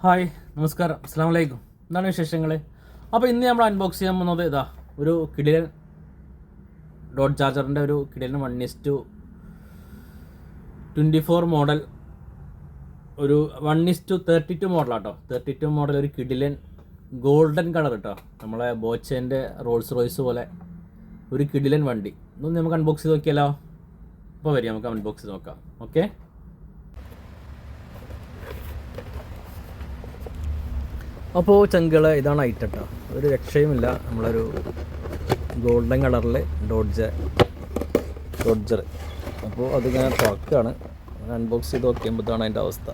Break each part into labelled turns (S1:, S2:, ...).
S1: Hi നമസ്കാരം. അസ്സാം വലൈക്കും എന്താണ് വിശേഷങ്ങൾ അപ്പോൾ ഇന്ന് നമ്മൾ അൺബോക്സ് ചെയ്യാൻ പോകുന്നത് ഇതാ ഒരു കിടിലൻ ഡോട്ട് ചാർജറിന്റെ ഒരു കിടിലൻ one is to twenty four model ഒരു one is to thirty two മോഡലാട്ടോ thirty two model ഒരു കിടിലൻ ഗോൾഡൻ കളർ കേട്ടോ നമ്മളെ ബോച്ചേന്റെ റോൾസ് റോയ്സ് പോലെ ഒരു കിടിലൻ വണ്ടി. ഇതൊന്ന് നമുക്ക് അൺബോക്സ് ചെയ്ത് നോക്കിയാലോ? അപ്പോൾ വരിക നമുക്ക് അൺബോക്സ് ചെയ്ത് നോക്കാം. ഓക്കെ അപ്പോൾ ചെങ്കള ഇതാണ് ഐറ്റം കേട്ടോ ഒരു രക്ഷയുമില്ല. നമ്മളൊരു ഗോൾഡൻ കളറിൽ ഡോഡ്ജർ ഡോഡ്ജർ അപ്പോൾ അതിങ്ങനെ തുറക്കുകയാണ് അൺബോക്സ് ചെയ്ത് നോക്കിയപ്പോൾ ഇതാണ് അതിന്റെ അവസ്ഥ.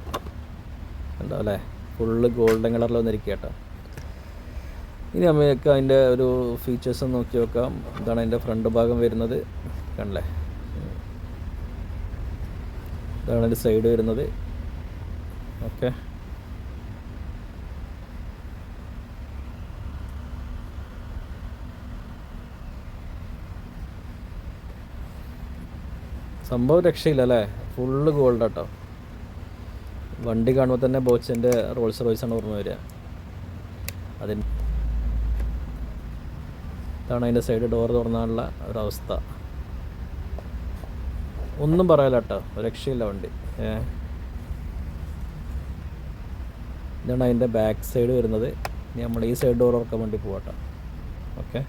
S1: ഉണ്ടോ അല്ലേ? ഫുള്ള് ഗോൾഡൻ കളറിൽ വന്നിരിക്കുക കേട്ടോ ഇനി നമുക്ക് അതിന്റെ ഒരു ഫീച്ചേഴ്സ് നോക്കി നോക്കാം. ഇതാണ് അതിന്റെ ഫ്രണ്ട് ഭാഗം വരുന്നത്. കണ്ടല്ലേ? ഇതാണ് അതിന്റെ സൈഡ് വരുന്നത്. ഓക്കെ. സംഭവം രക്ഷയില്ല അല്ലേ? ഫുള്ള് ഗോൾഡ് കേട്ടോ വണ്ടി കാണുമ്പോൾ തന്നെ ബോച്ചിന്റെ റോൾസ് റോയ്സാണ് ഓർമ്മ വരിക. അതിന് ഇതാണ് അതിന്റെ സൈഡ് ഡോർ തുറന്നാനുള്ള ഒരവസ്ഥ ഒന്നും പറയാല കേട്ടോ. രക്ഷയില്ല വണ്ടി. ഏ? ഇതാണ് അതിന്റെ ബാക്ക് സൈഡ് വരുന്നത്. ഇനി നമ്മൾ ഈ സൈഡ് ഡോർ ഉറക്കാൻ വേണ്ടി പോകട്ടോ ഓക്കെ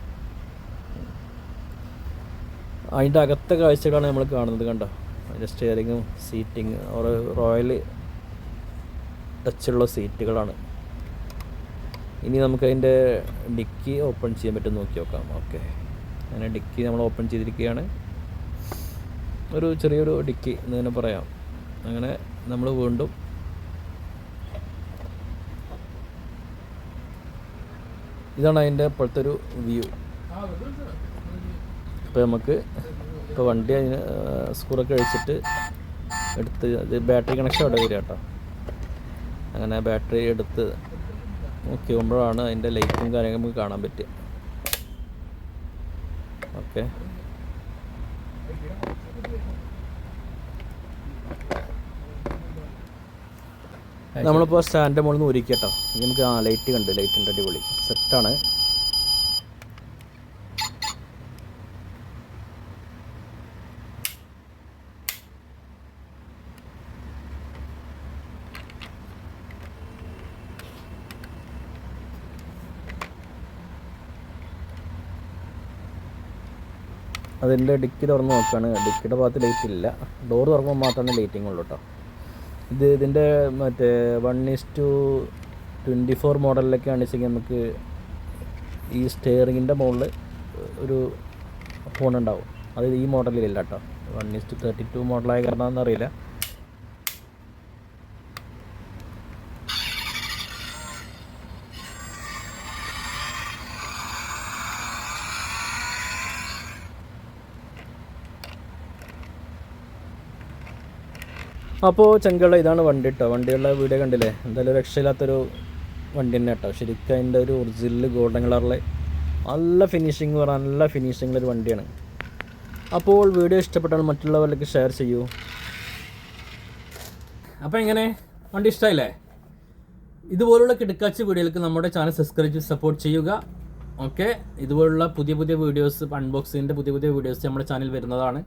S1: അതിന്റെ അകത്തെ കാഴ്ചകളാണ് നമ്മൾ കാണുന്നത് കണ്ടോ? അതിന്റെ സ്റ്റിയറിങ്ങും സീറ്റിങ് റോയൽ ടച്ചുള്ള സീറ്റുകളാണ് ഇനി നമുക്ക് അതിന്റെ ഡിക്കി ഓപ്പൺ ചെയ്യാൻ പറ്റും നോക്കി നോക്കാം. ഓക്കെ അങ്ങനെ ഡിക്കി നമ്മൾ ഓപ്പൺ ചെയ്തിരിക്കുകയാണ്. ഒരു ചെറിയൊരു ഡിക്കി എന്ന് തന്നെ പറയാം. അങ്ങനെ നമ്മൾ വീണ്ടും ഇതാണ് അതിന്റെ ഇപ്പോഴത്തെ ഒരു വ്യൂ ഇപ്പോൾ നമുക്ക് ഇപ്പോൾ വണ്ടി അതിന് സ്കൂറൊക്കെ അഴിച്ചിട്ട് എടുത്ത് അത് ബാറ്ററി കണക്ഷൻ അവിടെ വരിക കേട്ടോ. അങ്ങനെ ബാറ്ററി എടുത്ത് നോക്കുമ്പോഴാണ് അതിന്റെ ലൈറ്റും കാര്യങ്ങളും നമുക്ക് കാണാൻ പറ്റുക ഓക്കെ. നമ്മളിപ്പോൾ സ്റ്റാൻഡ് മുകളിൽ നിന്ന് ഒരുക്കട്ടോ നമുക്ക് ആ ലൈറ്റ് കണ്ട് ലൈറ്റിന്റെ അടിപൊളി. സെറ്റാണ് അതിന്റെ ഡിക്കി തുറന്ന് നോക്കുകയാണ് ഡിക്കിയുടെ ഭാഗത്ത് ലൈറ്റ് ഇല്ല. ഡോർ തുറക്കുമ്പോൾ മാത്രമാണ് ലൈറ്റിംഗ് ഉള്ളൂ കേട്ടോ ഇത് ഇതിന്റെ മറ്റേ one is to twenty four മോഡലിലൊക്കെ ആണെന്നുവെച്ചെങ്കിൽ നമുക്ക് ഈ സ്റ്റെയറിങ്ങിന്റെ മുകളിൽ ഒരു ഫോൺ ഉണ്ടാവും. അത് ഈ മോഡലിലില്ല കേട്ടോ one is to thirty two മോഡലായ കാരണം എന്നറിയില്ല അപ്പോൾ ചെങ്കള ഇതാണ് വണ്ടി കേട്ടോ വണ്ടിയുള്ള വീഡിയോ കണ്ടില്ലേ? എന്തായാലും രക്ഷയില്ലാത്തൊരു വണ്ടി തന്നെ കേട്ടോ ശരിക്കും അതിന്റെ ഒരു ഒറിജിനൽ ഗോൾഡൻ കളറിലെ നല്ല ഫിനിഷിങ് പറഞ്ഞാൽ നല്ല ഫിനിഷിംഗ് ഒരു വണ്ടിയാണ്. അപ്പോൾ വീഡിയോ ഇഷ്ടപ്പെട്ടാൽ മറ്റുള്ളവരിലേക്ക് ഷെയർ ചെയ്യൂ. അപ്പോൾ എങ്ങനെ? വണ്ടി ഇഷ്ടമായില്ലേ ഇതുപോലുള്ള കിടക്കാച്ച വീഡിയോകൾക്ക് നമ്മുടെ ചാനൽ സബ്സ്ക്രൈബ് ചെയ്ത് സപ്പോർട്ട് ചെയ്യുക. ഓക്കെ ഇതുപോലുള്ള പുതിയ പുതിയ വീഡിയോസ് അൺബോക്സിങ്ങിന്റെ പുതിയ പുതിയ വീഡിയോസ് നമ്മുടെ ചാനൽ വരുന്നതാണ്.